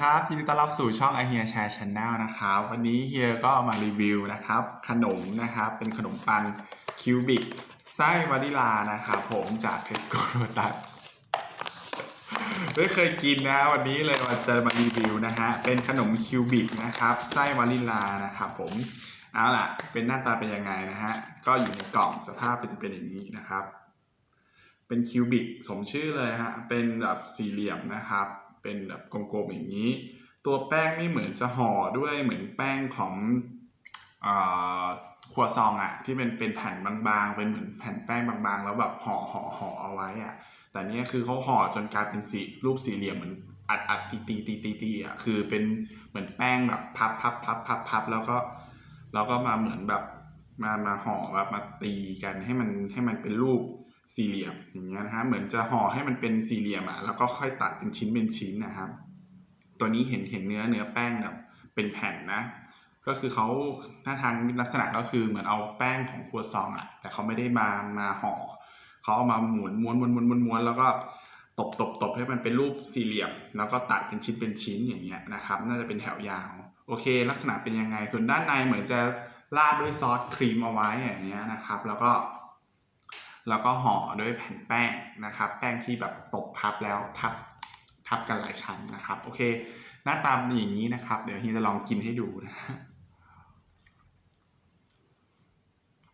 ครับยินดีต้อนรับสู่ช่อง i h e r Share Channel นะครับวันนี้เฮียก็มารีวิวนะครับ ขนมนะครับเป็นขนมปังคิวบิกไส้วานิลานะครับผมจากเทสโก้โรตัสไม่เคยกินนะวันนี้เลยมาจะมารีวิวนะฮะเป็นขนมคิวบิกนะครับไส้วานิลานะครับผมเอาล่ะ เป็นหน้าตาเป็นยังไงนะฮะก็อยู่ในกล่องสภาพเป็นเป็นอย่างนี้นะครับ เป็นคิวบิกสมชื่อเลยฮะเป็นแบบสี่เหลี่ยมนะครับ เป็นแบบกลมๆอย่างนี้ ตัวแป้งนี่เหมือนจะห่อด้วยเหมือนแป้งของอ่าครัวซองอะที่เป็นเป็นแผ่นบางๆ เป็นเหมือนแผ่นแป้งบางๆ แล้วแบบห่อห่อห่อเอาไว้อะแต่เนี้ยคือเขาห่อจนกลายเป็นสีรูปสี่เหลี่ยมเหมือนอัดอัดตีตีตีตีตีอะคือเป็นเหมือนแป้งแบบพับพับพับพับพับแล้วก็แล้วก็มาเหมือนแบบมามาห่อแบบมาตีกันให้มันให้มันเป็นรูป สี่เหลี่ยมอย่างเงี้ยนะฮะเหมือนจะห่อให้มันเป็นสี่เหลี่ยมอะแล้วก็ค่อยตัดเป็นชิ้นเป็นชิ้นนะครับตัวนี้เห็นเห็นเนื้อเนื้อแป้งแบบเป็นแผ่นนะ ก็คือเขาหน้าทางลักษณะก็คือเหมือนเอาแป้งของครัวซองอะแต่เขาไม่ได้มามาห่อเขาเอามาหมุนม้วนม้วนม้วนม้วนวนแล้วก็ตบตบตบให้มันเป็นรูปสี่เหลี่ยม แล้วก็ตัดเป็นชิ้นเป็นชิ้นอย่างเงี้ยนะครับ น่าจะเป็นแถวยาว โอเค ลักษณะเป็นยังไง ส่วนด้านในเหมือนจะราดด้วยซอสครีมเอาไว้อย่างเงี้ยนะครับ แล้วก็ แล้วก็ห่อด้วยแผ่นแป้งนะครับ แป้งที่แบบตบพับแล้วทับทับกันหลายชั้นนะครับ โอเค หน้าตาเป็นอย่างนี้นะครับ เดี๋ยวเฮียจะลองกินให้ดูนะฮะ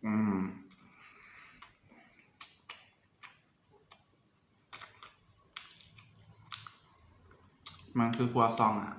อืมมันคือครัวซองอะ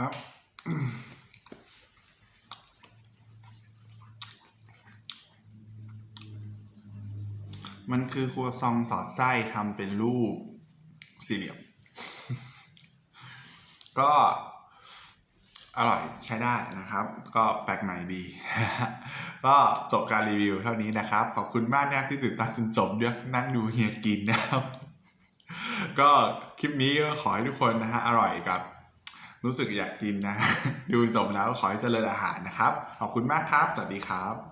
ครับมันคือครัวซองสอดไส้ทำเป็นรูปสี่เหลี่ยม ก็อร่อยใช้ได้นะครับ ก็แปลกใหม่ดี ก็จบการรีวิวเท่านี้นะครับ ขอบคุณมากนะที่ติดตามจนจบเดี๋ยวนั่งดูเฮียกินนะครับ ก็คลิปนี้ก็ขอให้ทุกคนนะฮะอร่อยกับ รู้สึกอยากกินนะ ดูสมแล้วขอให้เจริญอาหารนะครับ ขอบคุณมากครับ สวัสดีครับ